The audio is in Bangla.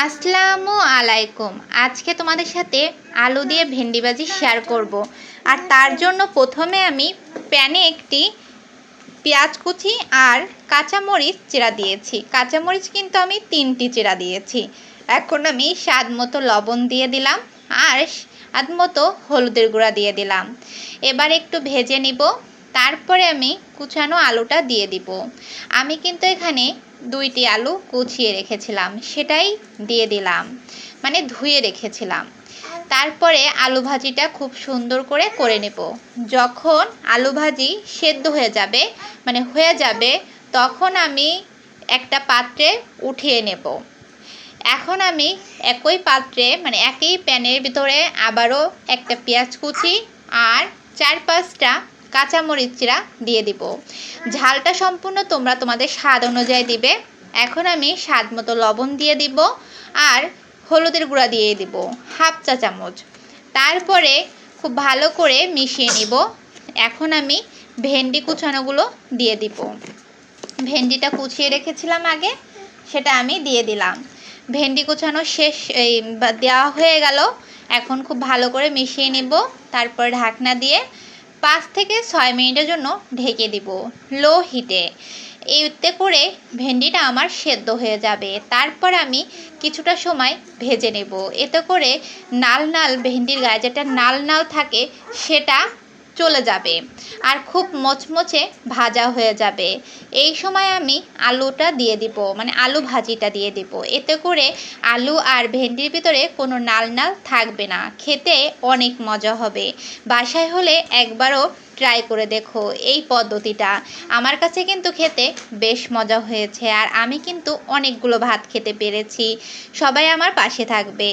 আসসালামু আলাইকুম। আজকে তোমাদের সাথে আলু দিয়ে ভেন্ডি ভাজি শেয়ার করব। আর তার জন্য প্রথমে আমি প্যানে একটি পেঁয়াজ কুচি আর কাঁচামরিচ চেরা দিয়েছি। কাঁচামরিচ কিন্তু আমি তিনটি চেরা দিয়েছি। এখন আমি স্বাদ মতো লবণ দিয়ে দিলাম আর স্বাদ মতো হলুদের গুঁড়া দিয়ে দিলাম। এবার একটু ভেজে নিব। তারপরে আমি কুচানো আলুটা দিয়ে দিব। আমি কিন্তু এখানে দুইটি আলু কুচিয়ে রেখেছিলাম, সেটাই দিয়ে দিলাম মানে ধুয়ে রেখেছিলাম। তারপরে আলু ভাজিটা খুব সুন্দর করে করে নেব। যখন আলু ভাজি সেদ্ধ হয়ে যাবে মানে হয়ে যাবে, তখন আমি একটা পাত্রে উঠিয়ে নেব। এখন আমি একই পাত্রে মানে একই প্যানের ভিতরে আবারও একটা পেঁয়াজ কুচি আর চার পাঁচটা কাঁচামরিচ চিরা দিয়ে দিব। ঝালটা সম্পূর্ণ তোমরা তোমাদের স্বাদ অনুযায়ী দিবে। এখন আমি স্বাদ মতো লবণ দিয়ে দিব আর হলুদের গুঁড়া দিয়ে দিব, হাফ চা চামচ। তারপরে খুব ভালো করে মিশিয়ে নিব। এখন আমি ভেন্ডি কুচানোগুলো দিয়ে দিব। ভেন্ডিটা কুচিয়ে রেখেছিলাম আগে, সেটা আমি দিয়ে দিলাম। ভেন্ডি কুচানো শেষ, এই দেওয়া হয়ে গেল। এখন খুব ভালো করে মিশিয়ে নেব। তারপর ঢাকনা দিয়ে পাঁচ থেকে ছয় মিনিটের জন্য ঢেকে দিব লো হিটে। এতে করে ভেন্ডিটা আমার সেদ্ধ হয়ে যাবে। তারপর আমি কিছুটা সময় ভেজে নেব। এতে করে নাল নাল ভেন্ডির গায়ে যেটা নাল নাল থাকে, সেটা চলে যাবে আর খুব মচমচে ভাজা হয়ে যাবে। এই সময় আমি আলুটা দিয়ে দিব মানে আলু ভাজিটা দিয়ে দিব। এতে করে আলু আর ভেন্ডির ভিতরে কোনো নাল নাল থাকবে না। খেতে অনেক মজা হবে। বাসায় হলে একবারও ট্রাই করে দেখো এই পদ্ধতিটা। আমার কাছে কিন্তু খেতে বেশ মজা হয়েছে আর আমি কিন্তু অনেকগুলো ভাত খেতে পেরেছি। সবাই আমার পাশে থাকবে।